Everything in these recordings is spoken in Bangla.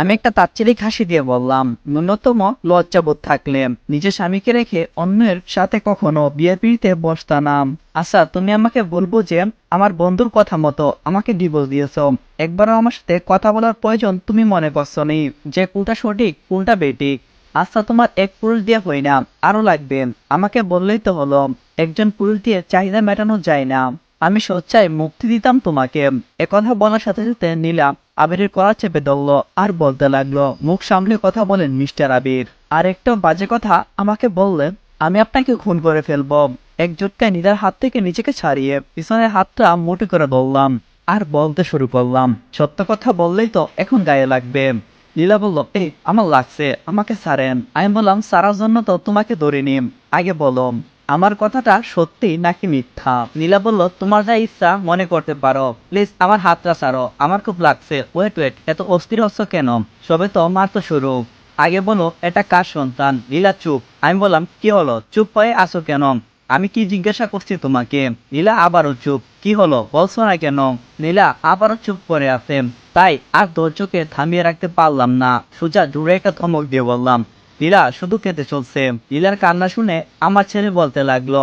আমি একটা তাচ্ছিলিক হাসি দিয়ে বললাম, ন্যূনতম লজ্জাবোধ থাকলে নিজের স্বামীকে রেখে অন্যের সাথে কখনো বিয়ে পিড়িতে বসতাম। আচ্ছা তুমি আমাকে বলব যে আমার বন্ধুর কথা মতো আমাকে ডিভোর্স দিয়েছ। একবারও আমার সাথে কথা বলার প্রয়োজন তুমি মনে করছ নি যে কোনটা সঠিক কোনটা বেঠিক। আচ্ছা তোমার এক পুরুষ দিয়ে হই না আরও লাগবে। আমাকে বললেই তো হলো, একজন পুরুষ দিয়ে চাহিদা মেটানো যায় না। আমি সচ্চাই মুক্তি দিতাম তোমাকে। একথা বলার সাথে সাথে নীলা আবিরের কলা চেপে ধরলো আর বলতে লাগল, মুখ সামলে কথা বলেন, মিস্টার আবির। আর একটা বাজে কথা আমাকে বললেন, আমি আপনাকে খুন করে ফেলব। এক জোটকায় নীলার হাত থেকে নিজেকে ছাড়িয়ে পিছনের হাতটা মোটে করে ধরলাম আর বলতে শুরু করলাম, সত্য কথা বললেই তো এখন গায়ে লাগবে। লীলা বলল, এই, আমার লাগছে, আমাকে ছাড়েন। আমি বললাম সারার জন্য তো তোমাকে ধরে নিম আগে বলো আমার কথাটা সত্যি নাকি মিথ্যা? নীলা বলল, তোমার যা ইচ্ছা মনে করতে পারো। প্লিজ, আমার হাতটা ছাড়ো। আমার খুব লাগছে। ওয়েট ওয়েট, এত অস্থির হচ্ছ কেন? সবে তো মাত্র শুরু। আগে বলো, এটা কার সন্তান? লীলা চুপ। আমি বললাম, কি হলো? চুপ হয়ে আসো কেন? আমি কি জিজ্ঞাসা করছি তোমাকে? নীলা আবারও চুপ। কি হলো? বলছো না কেন? নীলা আবারও চুপ করে আছে। তাই, আর ধৈর্যকে থামিয়ে রাখতে পারলাম না। সোজা জুড়ে একটা ধমক দিয়ে বললাম লীলা শুধু কেঁদে চলছে। লীলার কান্না শুনে আমার ছেলে বলতে লাগল,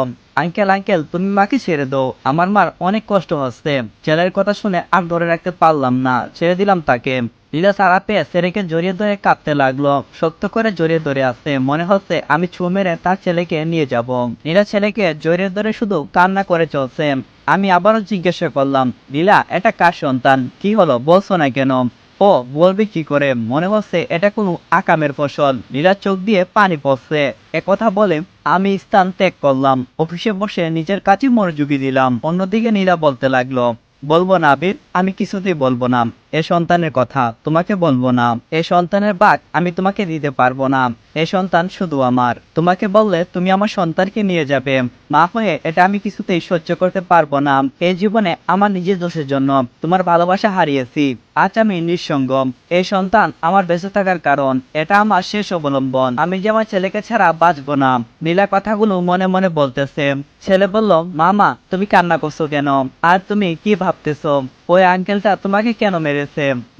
আঙ্কেল আঙ্কেল, তুমি মাকে ছেড়ে দাও। আমার মার অনেক কষ্ট হচ্ছে। ছেলের কথা শুনে আর ধরে রাখতে পারলাম না, ছেড়ে দিলাম তাকে। লীলা সারা পেয়ে ছেলেকে জড়িয়ে ধরে কাঁদতে লাগল। শক্ত করে জড়িয়ে ধরে আসছে মনে হচ্ছে আমি ছু মেরে তার ছেলেকে নিয়ে যাব। লীলা ছেলেকে জড়িয়ে ধরে শুধু কান্না করে চলছে। আমি আবারও জিজ্ঞাসা করলাম, লীলা, এটা কার সন্তান? কি হলো? বলছো না কেন? ও বলবে কি করে? মনে হচ্ছে এটা কোনো আকামের ফসল। নীরা চোখ দিয়ে পানি পড়ছে। একথা বলে আমি স্থান ত্যাগ করলাম। অফিসে বসে নিজের কাছে মনোযোগী দিলাম। অন্যদিকে নীরা বলতে লাগল, বলব না আবির, আমি কিছুতেই বলব না। এ সন্তানের কথা তোমাকে বলব না। এ সন্তানের বাক আমি তোমাকে দিতে পারব না। এ সন্তান শুধু আমার। তোমাকে বললে তুমি আমার সন্তানকে নিয়ে যাবে। মা হয়ে এটা আমি কিছুতেই সহ্য করতে পারব না। এই জীবনে আমার নিজের দোষের জন্য তোমার ভালোবাসা হারিয়েছি। আজ আমি নিঃসঙ্গ। এই সন্তান আমার বেঁচে থাকার কারণ। এটা আমার শেষ অবলম্বন। আমি যে আমার ছেলেকে ছাড়া বাঁচবো না। নীলা কথাগুলো মনে মনে বলতেছে। ছেলে বলল, মামা, তুমি কান্না করছ কেন? আর তুমি কি ভাবতেছো? ওই আঙ্কেলটা তোমাকে কেন মেরেছে?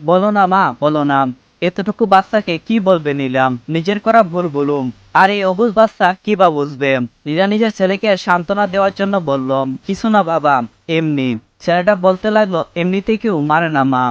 বলো না মা, বলো না। এতটুকু বাচ্চাকে কি বলবে নিলাম? নিজের করা ভুল বলুম আর এই অবুজ বাচ্চা কি বা বুঝবে? নীলা নিজের ছেলেকে সান্ত্বনা দেওয়ার জন্য বলল, কিছু না বাবা, এমনি। ছেলেটা বলতে লাগল এমনিতে কেউ মারে না মা।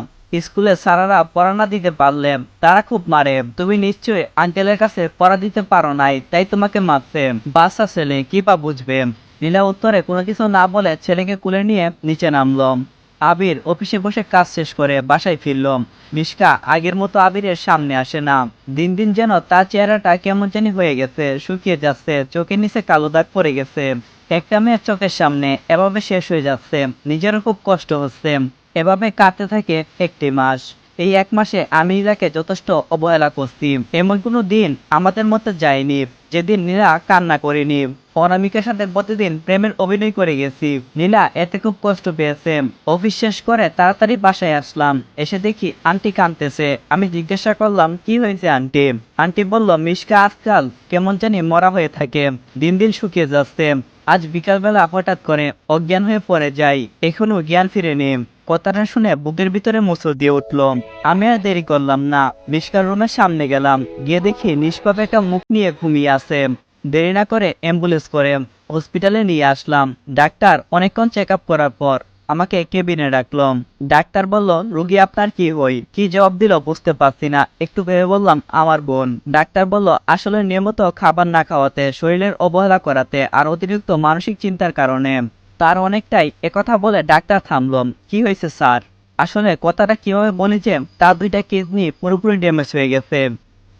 স্কুলে সারারা পড়া না দিতে পারলে তারা খুব মারে। তুমি নিশ্চয়ই আঙ্কেলের কাছে পড়া দিতে পারো নাই, তাই তোমাকে মারছে। বাচ্চা ছেলে কি বা বুঝবে? নীলা উত্তরে কোনো কিছু না বলে ছেলেকে কুলে নিয়ে নিচে নামলো। আবির অফিসে বসে কাজ শেষ করে বাসায় ফিরল। মিশকা আগের মতো আবিরের সামনে আসে না। দিন দিন যেন তার চেহারাটা কেমন জানি হয়ে গেছে, শুকিয়ে যাচ্ছে, চোখের নিচে কালো দাগ পড়ে গেছে। একটা মেয়ের চোখের সামনে এভাবে শেষ হয়ে যাচ্ছে, নিজেরও খুব কষ্ট হচ্ছে। এভাবে কাটতে থাকে একটি মাস। এই এক মাসে আমি নীলাকে যথেষ্ট অবহেলা করছি। এমন কোনো দিন আমাদের মধ্যে যায়নি, যেদিন নীলা কান্না করেনি। অনামিকার সাথে প্রতিদিন প্রেমের অভিনয় করে গেছি। নীলা এতে খুব কষ্ট পেয়েছে। অফিস শেষ করে তাড়াতাড়ি বাসায় আসলাম। এসে দেখি আন্টি কাঁদতেছে। আমি জিজ্ঞাসা করলাম, কি হয়েছে আন্টি? আন্টি বলল, মিশকা আজকাল কেমন জানি মরা হয়ে থাকে। দিন দিন শুকিয়ে যাচ্ছে। আজ বিকালবেলা হঠাৎ করে অজ্ঞান হয়ে পড়ে যাই। এখনও জ্ঞান ফিরে ফিরেনি। কথাটা শুনে বুকের ভিতরে মুসল দিয়ে উঠল। আমি আর দেরি করলাম না। মিশকার রুমের সামনে গেলাম। গিয়ে দেখি নিষ্পাপ একটা মুখ নিয়ে ঘুমিয়ে আছে। দেরি না করে অ্যাম্বুলেন্স করে হসপিটালে নিয়ে আসলাম। ডাক্তার অনেকক্ষণ চেক আপ করার পর আমাকে কেবিনে ডাকলাম ডাক্তার বলল, রুগী আপনার কি হই কি জবাব দিল বুঝতে পারছি না। একটু ভেবে বললাম, আমার বোন। ডাক্তার বলল, আসলে নিয়মিত খাবার না খাওয়াতে, শরীরের অবহেলা করাতে আর অতিরিক্ত মানসিক চিন্তার কারণে। তার অনেকটাই একথা বলে ডাক্তার থামলাম কি হয়েছে, স্যার? আসলে কথাটা কীভাবে বলেছে তার দুইটা কিডনি পুরোপুরি ড্যামেজ হয়ে গেছে।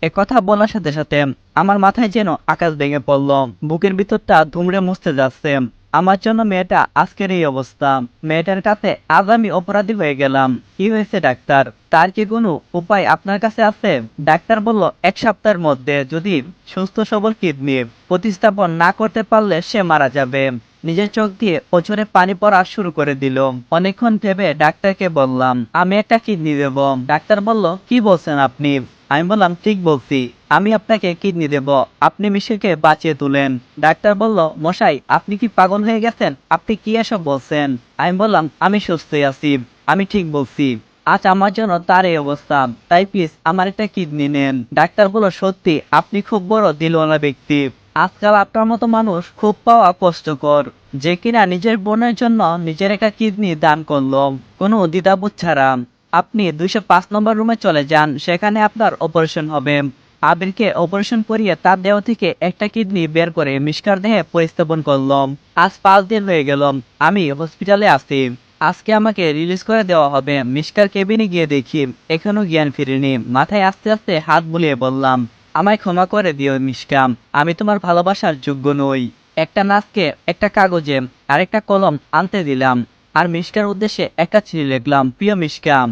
একথা বলার সাথে সাথে আমার মাথায় যেন আকাশ ভেঙে পড়ল। বুকের ভিতরটা ধুমড়ে মুছতে যাচ্ছে। আমার জন্য মেয়েটা আজকের এই অবস্থা। মেয়েটার কাছে আজ আমি অপরাধী হয়ে গেলাম। কি হয়েছে, ডাক্তার? তার কি কোনো উপায় আপনার কাছে আছে? ডাক্তার বলল, এক সপ্তাহের মধ্যে যদি সুস্থ সবল কিডনি প্রতিস্থাপন না করতে পারলে সে মারা যাবে। নিজের চোখ দিয়ে ওজনে পানি পড়া শুরু করে দিল। অনেকক্ষণ ভেবে ডাক্তারকে বললাম, আমি একটা কিডনি দেব। ডাক্তার বলল, কি বলছেন আপনি? আমি বললাম, ঠিক বলছি। আমি আপনাকে কিডনি দেব। আপনি মিশেলকে বাঁচিয়ে তুলেন। ডাক্তার বলল, মশাই, আপনি কি পাগল হয়ে গেছেন? আপনি কি এসব বলছেন? আমি বললাম, আমি সুস্থ আছি। আমি ঠিক বলছি। আজ আমার জন্য তার এই অবস্থা। তাই প্লিজ আমার একটা কিডনি নেন। ডাক্তার বলো সত্যি, আপনি খুব বড় দিলওয়ালা ব্যক্তি। আজকাল আপনার মতো মানুষ খুব পাওয়া কষ্টকর। যে কিনা নিজের বোনের জন্য নিজের একটা কিডনি দান করল। কোনো দ্বিধাবোধ ছাড়া। আপনি দুইশো পাঁচ নম্বর রুমে চলে যান, সেখানে আপনার অপারেশন হবে। আবিরকে অপারেশন করিয়ে তার দেহ থেকে একটা কিডনি বের করে মিষ্কার দেহে পরিস্থাপন করলাম। আজ পাঁচ দিন হয়ে গেল, আমি হসপিটালে আছি। আজকে আমাকে রিলিজ করে দেওয়া হবে। মিষ্কার কেবিনে গিয়ে দেখি, এখনও জ্ঞান ফিরেনি। মাথায় আস্তে আস্তে হাত বুলিয়ে বললাম, আমায় ক্ষমা করে দিও মিষ্কাম আমি তোমার ভালোবাসার যোগ্য নই। একটা নাচকে, একটা কাগজে আর একটা কলম আনতে দিলাম। আর মিষ্কার উদ্দেশ্যে একটা চিঠি লিখলাম, প্রিয় মিষ্কাম